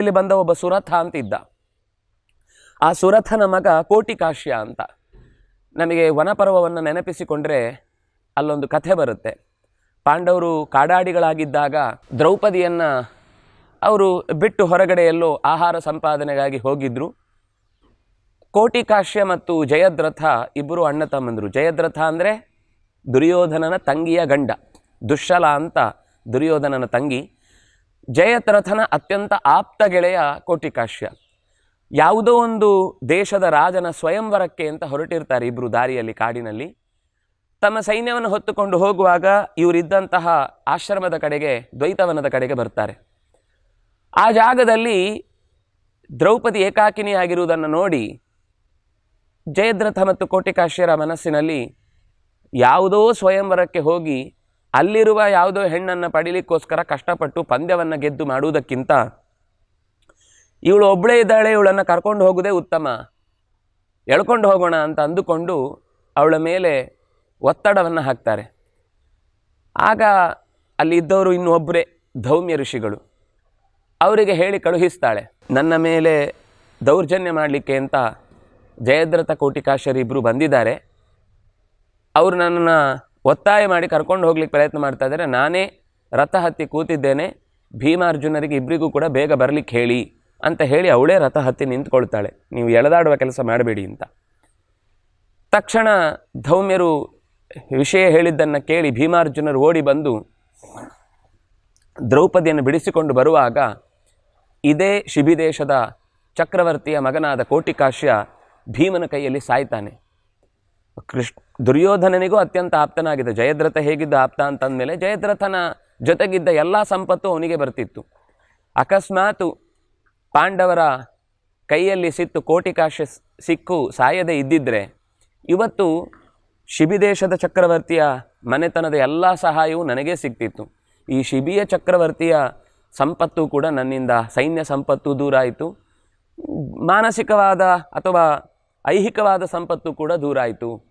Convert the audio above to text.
ಇಲ್ಲಿ ಬಂದ ಒಬ್ಬ ಸುರಥ ಅಂತ ಇದ್ದ ಆ ಸುರಥನ ಮಗ ಕೋಟಿಕಾಶ್ಯ ಅಂತ. ನಮಗೆ ವನಪರ್ವವನ್ನು ನೆನಪಿಸಿಕೊಂಡ್ರೆ ಅಲ್ಲೊಂದು ಕಥೆ ಬರುತ್ತೆ. ಪಾಂಡವರು ಕಾಡಾಡಿಗಳಾಗಿದ್ದಾಗ ದ್ರೌಪದಿಯನ್ನು ಅವರು ಬಿಟ್ಟು ಹೊರಗಡೆಯಲ್ಲೋ ಆಹಾರ ಸಂಪಾದನೆಗಾಗಿ ಹೋಗಿದ್ರು. ಕೋಟಿಕಾಶ್ಯ ಮತ್ತು ಜಯದ್ರಥ ಇಬ್ಬರು ಅಣ್ಣ ತಮ್ಮಂದರು. ಜಯದ್ರಥ ಅಂದರೆ ದುರ್ಯೋಧನನ ತಂಗಿಯ ಗಂಡ. ದುಶ್ಶಲ ಅಂತ ದುರ್ಯೋಧನನ ತಂಗಿ. ಜಯದ್ರಥನ ಅತ್ಯಂತ ಆಪ್ತ ಗೆಳೆಯ ಕೋಟಿಕಾಶ್ಯ ಯಾವುದೋ ಒಂದು ದೇಶದ ರಾಜನ ಸ್ವಯಂವರಕ್ಕೆ ಅಂತ ಹೊರಟಿರ್ತಾರೆ ಇಬ್ಬರು ದಾರಿಯಲ್ಲಿ ಕಾಡಿನಲ್ಲಿ. ತಮ್ಮ ಸೈನ್ಯವನ್ನು ಹೊತ್ತುಕೊಂಡು ಹೋಗುವಾಗ ಇವರಿದ್ದಂತಹ ಆಶ್ರಮದ ಕಡೆಗೆ, ದ್ವೈತವನದ ಕಡೆಗೆ ಬರ್ತಾರೆ. ಆ ಜಾಗದಲ್ಲಿ ದ್ರೌಪದಿ ಏಕಾಕಿನಿಯಾಗಿರುವುದನ್ನು ನೋಡಿ ಜಯದ್ರಥ ಮತ್ತು ಕೋಟಿಕಾಶ್ಯರ ಮನಸ್ಸಿನಲ್ಲಿ ಯಾವುದೋ ಸ್ವಯಂವರಕ್ಕೆ ಹೋಗಿ ಅಲ್ಲಿರುವ ಯಾವುದೋ ಹೆಣ್ಣನ್ನು ಪಡೀಲಿಕ್ಕೋಸ್ಕರ ಕಷ್ಟಪಟ್ಟು ಪಂದ್ಯವನ್ನು ಗೆದ್ದು ಮಾಡುವುದಕ್ಕಿಂತ ಇವಳು ಒಬ್ಬಳೇ ಇದ್ದಾಳೆ, ಇವಳನ್ನು ಕರ್ಕೊಂಡು ಹೋಗೋದೇ ಉತ್ತಮ. ಎಳ್ಕೊಂಡು ಹೋಗೋಣ ಅಂತ ಅಂದುಕೊಂಡು ಅವಳ ಮೇಲೆ ಒತ್ತಡವನ್ನು ಹಾಕ್ತಾರೆ. ಆಗ ಅಲ್ಲಿ ಇದ್ದವರು ಇನ್ನು ಒಬ್ಬರೇ ಧೌಮ್ಯ ಋಷಿಗಳು. ಅವರಿಗೆ ಹೇಳಿ ಕಳುಹಿಸ್ತಾಳೆ, ನನ್ನ ಮೇಲೆ ದೌರ್ಜನ್ಯ ಮಾಡಲಿಕ್ಕೆ ಅಂತ ಜಯದ್ರಥ ಕೋಟಿಕಾಶರಿಬ್ಬರು ಬಂದಿದ್ದಾರೆ. ಅವರು ನನ್ನನ್ನು ಒತ್ತಾಯ ಮಾಡಿ ಕರ್ಕೊಂಡು ಹೋಗ್ಲಿಕ್ಕೆ ಪ್ರಯತ್ನ ಮಾಡ್ತಾ ಇದ್ದಾರೆ. ನಾನೇ ರಥ ಹತ್ತಿ ಕೂತಿದ್ದೇನೆ. ಭೀಮಾರ್ಜುನರಿಗೆ ಇಬ್ಬರಿಗೂ ಕೂಡ ಬೇಗ ಬರಲಿಕ್ಕೆ ಹೇಳಿ ಅಂತ ಹೇಳಿ ಅವಳೇ ರಥ ಹತ್ತಿ ನಿಂತ್ಕೊಳ್ತಾಳೆ. ನೀವು ಎಳೆದಾಡುವ ಕೆಲಸ ಮಾಡಬೇಡಿ ಅಂತ. ತಕ್ಷಣ ಧೌಮ್ಯರು ವಿಷಯ ಹೇಳಿದ್ದನ್ನು ಕೇಳಿ ಭೀಮಾರ್ಜುನರು ಓಡಿ ಬಂದು ದ್ರೌಪದಿಯನ್ನು ಬಿಡಿಸಿಕೊಂಡು ಬರುವಾಗ ಇದೇ ಶಿಬಿದೇಶದ ಚಕ್ರವರ್ತಿಯ ಮಗನಾದ ಕೋಟಿಕಾಶ್ಯ ಭೀಮನ ಕೈಯಲ್ಲಿ ಸಾಯ್ತಾನೆ. ಕೃಷ್ಣ ದುರ್ಯೋಧನನಿಗೂ ಅತ್ಯಂತ ಆಪ್ತನಾಗಿದ್ದ ಜಯದ್ರಥ ಹೇಗಿದ್ದ ಆಪ್ತ ಅಂತಂದಮೇಲೆ ಜಯದ್ರಥನ ಜೊತೆಗಿದ್ದ ಎಲ್ಲ ಸಂಪತ್ತು ಅವನಿಗೆ ಬರ್ತಿತ್ತು. ಅಕಸ್ಮಾತು ಪಾಂಡವರ ಕೈಯಲ್ಲಿ ಸಿತ್ತು ಕೋಟಿಕಾಶ್ಯ ಕಾಶ ಸಿಕ್ಕು ಸಾಯದೆ ಇದ್ದಿದ್ದರೆ ಇವತ್ತು ಶಿಬಿದೇಶದ ಚಕ್ರವರ್ತಿಯ ಮನೆತನದ ಎಲ್ಲ ಸಹಾಯವೂ ನನಗೇ ಸಿಗ್ತಿತ್ತು. ಈ ಶಿಬಿಯ ಚಕ್ರವರ್ತಿಯ ಸಂಪತ್ತು ಕೂಡ ನನ್ನಿಂದ ಸೈನ್ಯ ಸಂಪತ್ತು ದೂರ ಆಯಿತು. ಮಾನಸಿಕವಾದ ಅಥವಾ ಐಹಿಕವಾದ ಸಂಪತ್ತು ಕೂಡ ದೂರ ಆಯಿತು.